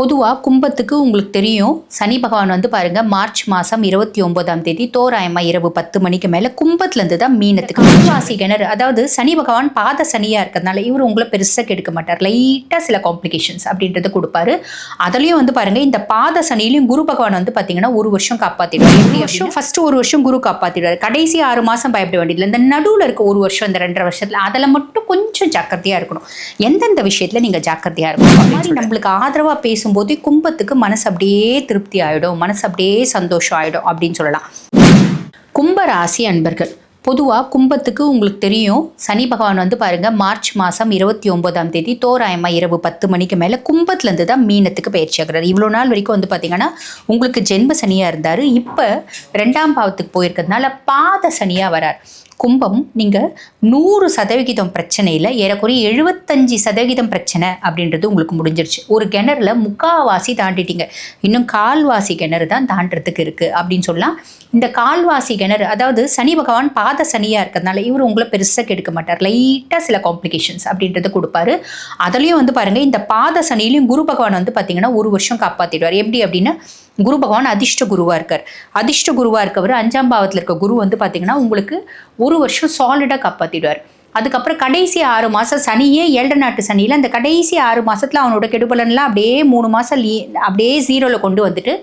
பொதுவாக கும்பத்துக்கு உங்களுக்கு தெரியும். சனி பகவான் வந்து பாருங்க மார்ச் மாதம் இருபத்தி ஒன்பதாம் தேதி தோராயமாக இரவு பத்து மணிக்கு மேலே கும்பத்துலேருந்து தான் மீனத்துக்கு வாசி கிணறு. அதாவது சனி பகவான் பாத சனியாக இருக்கிறதுனால இவர் உங்களை பெருசாக கெடுக்க மாட்டார். லைட்டாக சில காம்ப்ளிகேஷன்ஸ் அப்படின்றத கொடுப்பாரு. அதுலேயும் வந்து பாருங்க இந்த பாத சனிலையும் குரு பகவான் வந்து பார்த்தீங்கன்னா ஒரு வருஷம் காப்பாற்றிடுவார் எப்படி வருஷம்? ஃபர்ஸ்ட் ஒரு வருஷம் குரு காப்பாற்றிடுவார் கடைசி ஆறு மாதம் பயப்பட வேண்டியதில்லை. இந்த நடுவில் இருக்க ஒரு வருஷம் இந்த ரெண்டரை வருஷத்தில் அதில் மட்டும் கொஞ்சம் ஜாக்கிரதையாக இருக்கணும். எந்தெந்த விஷயத்தில் நீங்கள் ஜாக்கிரதையாக இருக்கணும்? மாதிரி நம்மளுக்கு ஆதரவாக பேசும்போது கும்பத்துக்கு மனசு அப்படியே திருப்தி ஆகிடும் மனசு அப்படியே சந்தோஷம் ஆகிடும் அப்படின்னு சொல்லலாம். கும்பராசி அன்பர்கள் பொதுவாக கும்பத்துக்கு உங்களுக்கு தெரியும். சனி பகவான் வந்து பாருங்கள் மார்ச் மாதம் இருபத்தி ஒன்பதாம் தேதி தோராயமாக இரவு பத்து மணிக்கு மேலே கும்பத்துலேருந்து தான் மீனத்துக்கு பயிற்சி ஆகிறார். இவ்வளோ நாள் வரைக்கும் வந்து பார்த்தீங்கன்னா உங்களுக்கு ஜென்ம சனியாக இருந்தார். இப்போ ரெண்டாம் பாவத்துக்கு போயிருக்கிறதுனால பாத சனியாக வரார். கும்பம் நீங்கள் நூறு சதவிகிதம் பிரச்சனையில் ஏறக்குறைய எழுபத்தஞ்சி சதவிகிதம் பிரச்சனை அப்படின்றது உங்களுக்கு முடிஞ்சிருச்சு. ஒரு கிணறுல முக்காவாசி தாண்டிட்டீங்க. இன்னும் கால்வாசி கிணறு தான் தாண்டறதுக்கு இருக்குது அப்படின்னு சொல்லலாம். இந்த கால்வாசி கிணறு அதாவது சனி பகவான் பாத சனியாக இருக்கிறதுனால இவர் உங்களை பெருசாக கெடுக்க மாட்டார். லைட்டாக சில காம்ப்ளிகேஷன்ஸ் அப்படின்றத கொடுப்பாரு. அதுலேயும் வந்து பாருங்கள் இந்த பாத சனிலையும் குரு பகவான் வந்து பார்த்தீங்கன்னா ஒரு வருஷம் காப்பாற்றிடுவார் எப்படி அப்படின்னா குரு பகவான் அதிர்ஷ்ட குருவாக இருக்கார். அதிர்ஷ்ட குருவாக இருக்கவர் அஞ்சாம் பாவத்தில் இருக்க குரு வந்து பார்த்தீங்கன்னா உங்களுக்கு ஒரு வருஷம் சாலிடாக காப்பாற்றிடுவார் அதுக்கப்புறம் கடைசி ஆறு மாதம் சனியே ஏழு நாட்டு சனியில் அந்த கடைசி ஆறு மாதத்தில் அவனோட கெடுபலன்லாம் அப்படியே மூணு மாதம் லீ அப்படியே ஜீரோவில் கொண்டு வந்துட்டு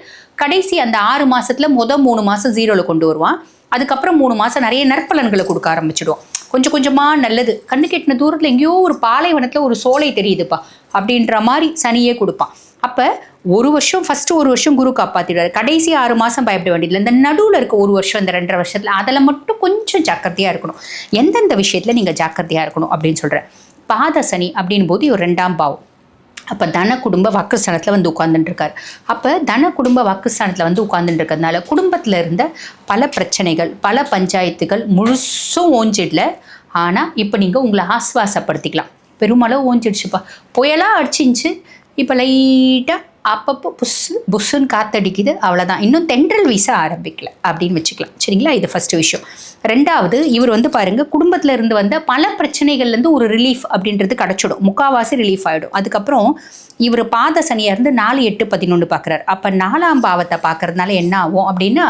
கடைசி அந்த ஆறு மாதத்தில் மொதல் மூணு மாதம் ஜீரோவில் கொண்டு வருவான். அதுக்கப்புறம் மூணு மாதம் நிறைய நற்பலன்களை கொடுக்க ஆரம்பிச்சிடுவோம் கொஞ்சம் கொஞ்சமாக நல்லது. கண்ணு கெட்டின தூரத்தில் எங்கேயோ ஒரு பாலைவனத்தில் ஒரு சோலை தெரியுதுப்பா அப்படின்ற மாதிரி சனியே கொடுப்பான். அப்போ ஒரு வருஷம் ஃபஸ்ட்டு ஒரு வருஷம் குரு காப்பாற்றிடுவார் கடைசி ஆறு மாதம் பயப்பட வேண்டியதில்லை. இந்த நடுவில் இருக்க ஒரு வருஷம் இந்த ரெண்டரை வருஷத்தில் அதில் மட்டும் கொஞ்சம் ஜாக்கிரதையாக இருக்கணும். எந்தெந்த விஷயத்தில் நீங்கள் ஜாக்கிரதையாக இருக்கணும் அப்படின்னு சொல்கிறேன் பாத சனி அப்படின் போது ஒரு ரெண்டாம் பாவம். அப்போ தன குடும்ப வாக்குஸ்தானத்தில் வந்து உட்காந்துட்டுருக்கார் அப்போ தன குடும்ப வாக்குஸ்தானத்தில் வந்து உட்காந்துட்டுருக்கிறதுனால குடும்பத்தில் இருந்த பல பிரச்சனைகள் பல பஞ்சாயத்துகள் முழுசும் ஓஞ்சிடல. ஆனால் இப்போ நீங்கள் உங்களை ஆஸ்வாசப்படுத்திக்கலாம். பெருமளவு ஓஞ்சிடுச்சுப்பா. புயலாக அடிச்சிருந்துச்சு. இப்போ லைட்டாக அப்பப்போ புஸ்ஸு புஸ்ஸுன்னு காத்தடிக்குது. அவ்வளோதான் இன்னும் தென்றல் வீச ஆரம்பிக்கல அப்படின்னு வச்சுக்கலாம். சரிங்களா? இது ஃபஸ்ட்டு விஷயம். ரெண்டாவது இவர் வந்து பாருங்கள் குடும்பத்தில் இருந்து வந்த பல பிரச்சனைகள்லேருந்து ஒரு ரிலீஃப் அப்படின்றது கிடச்சிடும். முக்காவாசி ரிலீஃப் ஆகிடும் அதுக்கப்புறம் இவர் பாத சனியாக இருந்து நாலு எட்டு பதினொன்று பார்க்குறாரு அப்போ நாலாம் பாவத்தை பார்க்கறதுனால என்ன ஆகும் அப்படின்னா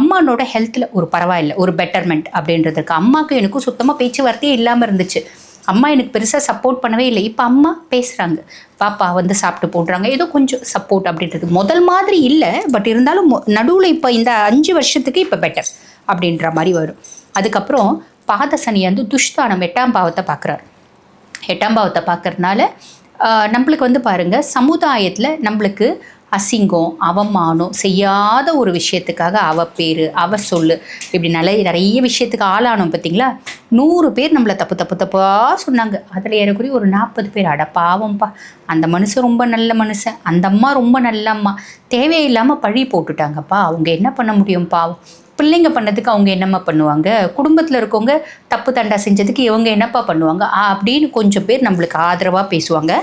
அம்மானோட ஹெல்த்தில் ஒரு பரவாயில்லை ஒரு பெட்டர்மெண்ட் அப்படின்றதுக்கு. அம்மாவுக்கு எனக்கும் சுத்தமாக பேச்சுவார்த்தையே இல்லாமல் இருந்துச்சு. அம்மா எனக்கு பெருசாக சப்போர்ட் பண்ணவே இல்லை. இப்போ அம்மா பேசுகிறாங்க பாப்பா வந்து சாப்பிட்டு போடுறாங்க ஏதோ கொஞ்சம் சப்போர்ட் அப்படின்றது முதல் மாதிரி இல்லை. பட் இருந்தாலும் நடுவில் இப்போ இந்த அஞ்சு வருஷத்துக்கு இப்போ பெட்டர் அப்படின்ற மாதிரி வரும். அதுக்கப்புறம் பாத சனி வந்து துஷ்தானம் எட்டாம் பாவத்தை பார்க்குறாரு. எட்டாம் பாவத்தை பார்க்கறதுனால நம்மளுக்கு வந்து பாருங்கள் சமுதாயத்தில் நம்மளுக்கு அசிங்கம் அவமானம் செய்யாத ஒரு விஷயத்துக்காக அவ பேர் அவ சொல்லு. இப்படி நிறைய நிறைய விஷயத்துக்கு ஆளானோம் பார்த்தீங்களா நூறு பேர் நம்மளை தப்பு தப்பு தப்பாக சொன்னாங்க. அதில் ஏறக்குறைய ஒரு நாற்பது பேர். அட பாவம்ப்பா. அந்த மனுஷன் ரொம்ப நல்ல மனுஷன். அந்த அம்மா ரொம்ப நல்ல அம்மா. தேவையில்லாமல் பழி போட்டுட்டாங்கப்பா. அவங்க என்ன பண்ண முடியும் பாவம்? பிள்ளைங்க பண்ணதுக்கு அவங்க என்னம்மா பண்ணுவாங்க? குடும்பத்தில் இருக்கவங்க தப்பு தண்டா செஞ்சதுக்கு இவங்க என்னப்பா பண்ணுவாங்க? அப்படின்னு கொஞ்சம் பேர் நம்மளுக்கு ஆதரவாக பேசுவாங்க.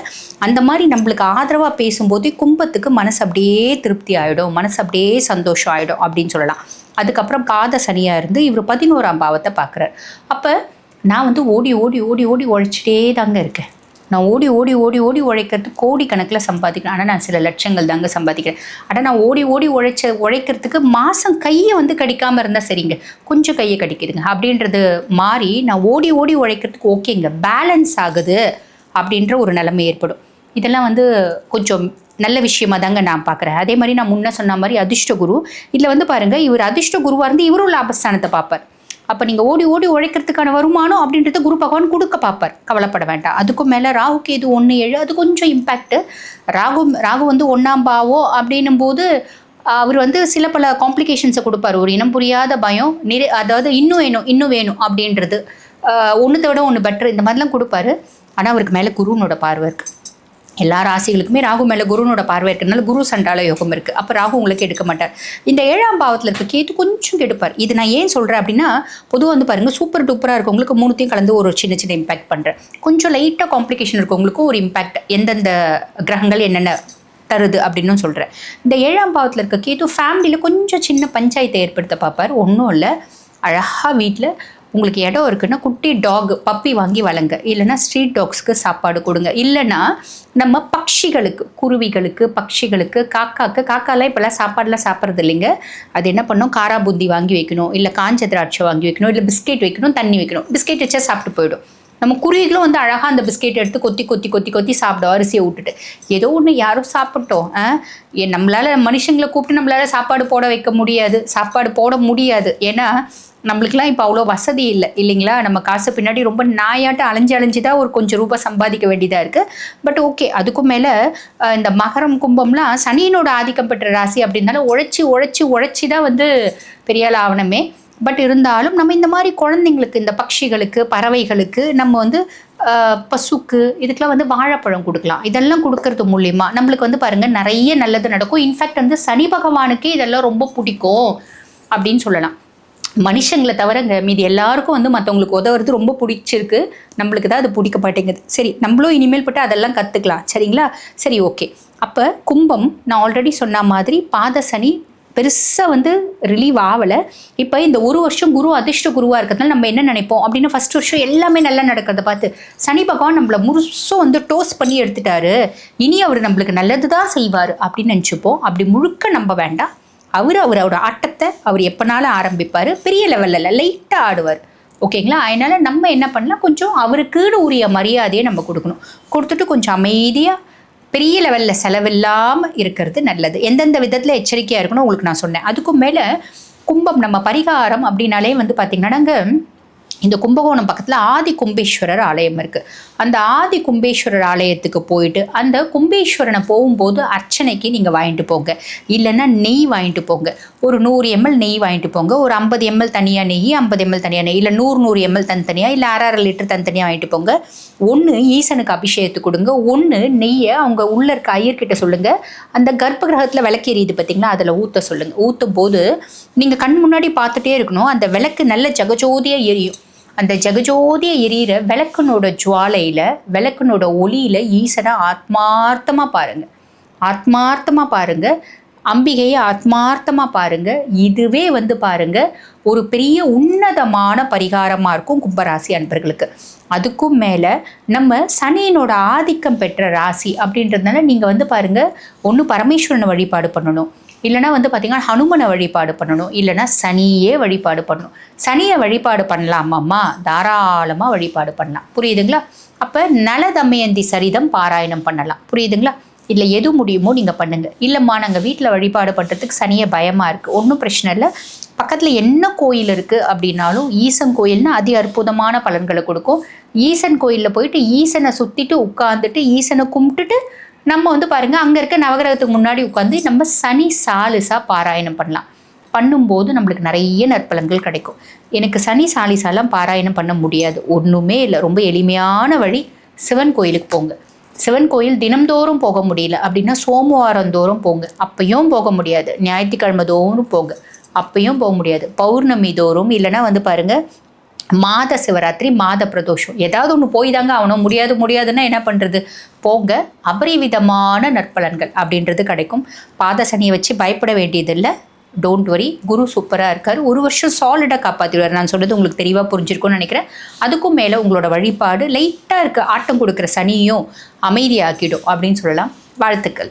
அந்த மாதிரி நம்மளுக்கு ஆதரவாக பேசும்போதே கும்பத்துக்கு மனசு அப்படியே திருப்தி ஆகிடும் மனசு அப்படியே சந்தோஷம் ஆகிடும் அப்படின்னு சொல்லலாம். அதுக்கப்புறம் பாத சனியாக இருந்து இவர் பதினோராம் பாவத்தை பார்க்குறார் அப்போ நான் வந்து ஓடி ஓடி ஓடி ஓடி உழைச்சிட்டே தாங்க இருக்கேன். நான் ஓடி ஓடி ஓடி ஓடி உழைக்கிறது கோடி கணக்கில் சம்பாதிக்கிறேன். ஆனால் நான் சில லட்சங்கள் தாங்க சம்பாதிக்கிறேன். ஆனால் நான் ஓடி ஓடி உழைச்ச உழைக்கிறதுக்கு மாதம் கையை வந்து கடிக்காமல் இருந்தால் சரிங்க. கொஞ்சம் கையை கடிக்குதுங்க அப்படின்றது மாறி நான் ஓடி ஓடி உழைக்கிறதுக்கு ஓகேங்க. பேலன்ஸ் ஆகுது அப்படின்ற ஒரு நிலைமை ஏற்படும். இதெல்லாம் வந்து கொஞ்சம் நல்ல விஷயமா தாங்க நான் பார்க்குறேன். அதே மாதிரி நான் முன்னே சொன்ன மாதிரி அதிர்ஷ்ட குரு. இதில் வந்து பாருங்கள் இவர் அதிர்ஷ்ட குருவாக இருந்து இவரும் லாபஸ்தானத்தை பார்ப்பார். அப்போ நீங்கள் ஓடி ஓடி உழைக்கிறதுக்கான வருமானம் அப்படின்றது குரு பகவான் கொடுக்க பார்ப்பார். கவலைப்பட வேண்டாம். அதுக்கும் மேலே ராகுக்கு இது ஒன்று ஏழு அது கொஞ்சம் இம்பேக்ட்டு ராகு ராகு வந்து ஒன்றாம் பாவோ அப்படின்னும் போது அவர் வந்து சில பல காம்ப்ளிகேஷன்ஸை கொடுப்பார். ஒரு இனம் புரியாத பயம் நிறை அதாவது இன்னும் வேணும் இன்னும் வேணும் அப்படின்றது. ஒன்றுத்தை விட ஒன்று பெட்டர் இந்த மாதிரிலாம் கொடுப்பாரு. ஆனால் அவருக்கு மேலே குருனோட பார்வை இருக்குது எல்லா ராசிகளுக்குமே ராகு மேலே குருனோட பார்வை இருக்கிறதுனால குரு சண்டால யோகம் இருக்குது அப்போ ராகு உங்களுக்கு எடுக்க மாட்டார். இந்த ஏழாம் பாவத்தில் இருக்க கேத்து கொஞ்சம் கெடுப்பார். இது நான் ஏன் சொல்கிறேன் அப்படின்னா பொதுவாக வந்து பாருங்கள் சூப்பர் டூப்பராக இருக்கவங்களுக்கு மூணுத்தையும் கலந்து ஒரு சின்ன சின்ன இம்பாக்ட் பண்ணுறேன் கொஞ்சம் லைட்டாக காம்ப்ளிகேஷன் இருக்கவங்களுக்கும் ஒரு இம்பாக்ட் எந்தெந்த கிரகங்கள் என்னென்ன தருது அப்படின்னு சொல்கிறேன் இந்த ஏழாம் பாவத்தில் இருக்க கேது ஃபேமிலியில் கொஞ்சம் சின்ன பஞ்சாயத்தை ஏற்படுத்த பார்ப்பார். ஒன்றும் இல்லை அழகாக வீட்டில் உங்களுக்கு இடம் இருக்குன்னா குட்டி டாக் பப்பி வாங்கி வளங்க. இல்லைன்னா ஸ்ட்ரீட் டாக்ஸ்க்கு சாப்பாடு கொடுங்க. இல்லைன்னா நம்ம பட்சிகளுக்கு குருவிகளுக்கு பட்சிகளுக்கு காக்காக்கு காக்காலாம் இப்போல்லாம் சாப்பாடுலாம் சாப்பிட்றது இல்லைங்க. அது என்ன பண்ணும்? காராபுந்தி வாங்கி வைக்கணும். இல்லை காஞ்ச திராட்சை வாங்கி வைக்கணும். இல்லை பிஸ்கெட் வைக்கணும் தண்ணி வைக்கணும். பிஸ்கெட் வச்சா சாப்பிட்டு போயிடும். நம்ம குருவிகளும் வந்து அழகாக அந்த பிஸ்கெட் எடுத்து கொத்தி கொத்தி கொத்தி கொத்தி சாப்பிடும் அரிசியை விட்டுட்டு ஏதோ ஒன்று யாரும் சாப்பிட்டோம் ஆ? ஏ மனுஷங்களை கூப்பிட்டு நம்மளால் சாப்பாடு போட வைக்க முடியாது. சாப்பாடு போட முடியாது. ஏன்னா நம்மளுக்குலாம் இப்போ அவ்வளோ வசதி இல்லை. இல்லைங்களா? நம்ம காசு பின்னாடி ரொம்ப நாயாட்ட அலைஞ்சு அலைஞ்சு தான் ஒரு கொஞ்சம் ரூபாய் சம்பாதிக்க வேண்டியதாக இருக்குது பட் ஓகே அதுக்கும் மேலே இந்த மகரம் கும்பம்லாம் சனியினோட ஆதிக்கம் பெற்ற ராசி அப்படின்னாலும் உழைச்சி உழைச்சி உழைச்சி தான் வந்து பெரியால் ஆவணமே. பட் இருந்தாலும் நம்ம இந்த மாதிரி குழந்தைங்களுக்கு இந்த பட்சிகளுக்கு பறவைகளுக்கு நம்ம வந்து பசுக்கு இதுக்கெல்லாம் வந்து வாழைப்பழம் கொடுக்கலாம். இதெல்லாம் கொடுக்கறது மூலியமா நம்மளுக்கு வந்து பாருங்கள் நிறைய நல்லது நடக்கும். இன்ஃபேக்ட் வந்து சனி பகவானுக்கே இதெல்லாம் ரொம்ப பிடிக்கும் அப்படின்னு சொல்லலாம். மனுஷங்களை தவிர மீதி எல்லாருக்கும் வந்து மற்றவங்களுக்கு உதவுறது ரொம்ப பிடிச்சிருக்கு. நம்மளுக்கு தான் அது பிடிக்க மாட்டேங்குது. சரி நம்மளும் இனிமேல் பட்டு அதெல்லாம் கற்றுக்கலாம் சரிங்களா? சரி ஓகே அப்போ கும்பம் நான் ஆல்ரெடி சொன்ன மாதிரி பாத சனி பெருசாக வந்து ரிலீவ் ஆகலை இப்போ இந்த ஒரு வருஷம் குரு அதிர்ஷ்ட குருவாக இருக்கிறதுனால நம்ம என்ன நினைப்போம் அப்படின்னு ஃபர்ஸ்ட் வருஷம் எல்லாமே நல்லா நடக்கிறத பார்த்து சனி பகவான் நம்மளை முழுசும் வந்து டோஸ் பண்ணி எடுத்துட்டாரு. இனி அவர் நம்மளுக்கு நல்லது தான் செய்வார் அப்படின்னு நினச்சிப்போம். அப்படி முழுக்க நம்ப வேண்டாம். அவர் அவரோட ஆட்டத்தை அவர் எப்போனாலும் ஆரம்பிப்பார்? பெரிய லெவலில் லைட்டாக ஆடுவார். ஓகேங்களா அதனால் நம்ம என்ன பண்ணலாம்? கொஞ்சம் அவருக்குன்னு உரிய மரியாதையை நம்ம கொடுக்கணும். கொடுத்துட்டு கொஞ்சம் அமைதியாக பெரிய லெவலில் செலவில்லாமல் இருக்கிறது நல்லது. எந்தெந்த விதத்தில் எச்சரிக்கையாக இருக்கணும் உங்களுக்கு நான் சொன்னேன். அதுக்கும் மேலே கும்பம் நம்ம பரிகாரம் அப்படின்னாலே வந்து பார்த்திங்கன்னாங்க இந்த கும்பகோணம் பக்கத்தில் ஆதி கும்பேஸ்வரர் ஆலயம் இருக்குது அந்த ஆதி கும்பேஸ்வரர் ஆலயத்துக்கு போயிட்டு அந்த கும்பேஸ்வரனை போகும்போது அர்ச்சனைக்கு நீங்கள் வாங்கிட்டு போங்க. இல்லைன்னா நெய் வாங்கிட்டு போங்க. ஒரு நூறு எம்எல் நெய் வாங்கிட்டு போங்க. ஒரு ஐம்பது எம்எல் தனியாக நெய் ஐம்பது எம்எல் தனியாக நெய் இல்லை நூறு நூறு எம்எல் தனித்தனியாக இல்லை அரை அரை லிட்டர் தனித்தனியாக வாங்கிட்டு போங்க. ஒன்று ஈசனுக்கு அபிஷேகத்தை கொடுங்க. ஒன்று நெய்யை அவங்க உள்ளே இருக்க ஐயர்கிட்ட சொல்லுங்கள் அந்த கர்ப்ப கிரகத்தில் விளக்கு எரியுது பார்த்திங்கன்னா அதில் ஊற்ற சொல்லுங்கள் ஊற்றும் போது நீங்கள் கண் முன்னாடி பார்த்துட்டே இருக்கணும். அந்த விளக்கு நல்ல ஜகஜோதியாக எரியும். அந்த ஜெகஜோதிய எரியிற விளக்குனோட ஜுவாலையில் விளக்கனோட ஒளியில் ஈசனை ஆத்மார்த்தமாக பாருங்கள் ஆத்மார்த்தமாக பாருங்கள் அம்பிகையை ஆத்மார்த்தமாக பாருங்க. இதுவே வந்து பாருங்க ஒரு பெரிய உன்னதமான பரிகாரமாக இருக்கும் கும்பராசி அன்பர்களுக்கு. அதுக்கும் மேலே நம்ம சனியினோட ஆதிக்கம் பெற்ற ராசி அப்படின்றதுனால நீங்கள் வந்து பாருங்க ஒன்று பரமேஸ்வரனை வழிபாடு பண்ணணும். இல்லைனா வந்து பார்த்தீங்கன்னா ஹனுமனை வழிபாடு பண்ணணும். இல்லைனா சனியே வழிபாடு பண்ணணும். சனியை வழிபாடு பண்ணலாமாம்மா தாராளமாக வழிபாடு பண்ணலாம். புரியுதுங்களா? அப்போ நலதமயந்தி சரிதம் பாராயணம் பண்ணலாம். புரியுதுங்களா? இல்லை எது முடியுமோ நீங்கள் பண்ணுங்கள் இல்லைம்மா நாங்கள் வீட்டில் வழிபாடு பண்ணுறதுக்கு சனியை பயமாக இருக்குது ஒன்றும் பிரச்சனை இல்லை. பக்கத்தில் என்ன கோயில் இருக்குது அப்படின்னாலும் ஈசன் கோயில்னு அதி அற்புதமான பலன்களை கொடுக்கும். ஈசன் கோயிலில் போயிட்டு ஈசனை சுற்றிட்டு உட்காந்துட்டு ஈசனை கும்பிட்டுட்டு நம்ம வந்து பாருங்கள் அங்கே இருக்க நவகிரகத்துக்கு முன்னாடி உட்காந்து நம்ம சனி சாலிசாக பாராயணம் பண்ணலாம். பண்ணும்போது நம்மளுக்கு நிறைய நற்பலன்கள் கிடைக்கும். எனக்கு சனி சாலிசாலாம் பாராயணம் பண்ண முடியாது. ஒன்றுமே இல்லை. ரொம்ப எளிமையான வழி சிவன் கோயிலுக்கு போங்க. சிவன் கோயில் தினம்தோறும் போக முடியல. அப்படின்னா சோமவாரம் தோறும் போங்க. அப்பையும் போக முடியாது. ஞாயிற்றுக்கிழமை தோறும் போங்க. அப்பையும் போக முடியாது. பௌர்ணமி தோறும் இல்லைன்னா வந்து பாருங்கள் மாத சிவராத்திரி மாத பிரதோஷம். ஏதாவது ஒன்று போய் தாங்க அவனும் முடியாது முடியாதுன்னா என்ன பண்ணுறது போங்க. அபரிவிதமான நற்பலன்கள் அப்படின்றது கிடைக்கும். பாத சனியை வச்சு பயப்பட வேண்டியதில்லை. டோன்ட் வரி குரு சூப்பராக இருக்கார். ஒரு வருஷம் சாலிடாக காப்பாற்றிடுவார் நான் சொல்கிறது உங்களுக்கு தெளிவாக புரிஞ்சிருக்கும்னு நினைக்கிறேன். அதுக்கும் மேலே உங்களோட வழிபாடு லைட்டாக இருக்க ஆட்டம் கொடுக்குற சனியும் அமைதியாக்கிடும் அப்படின்னு சொல்லலாம். வாழ்த்துக்கள்.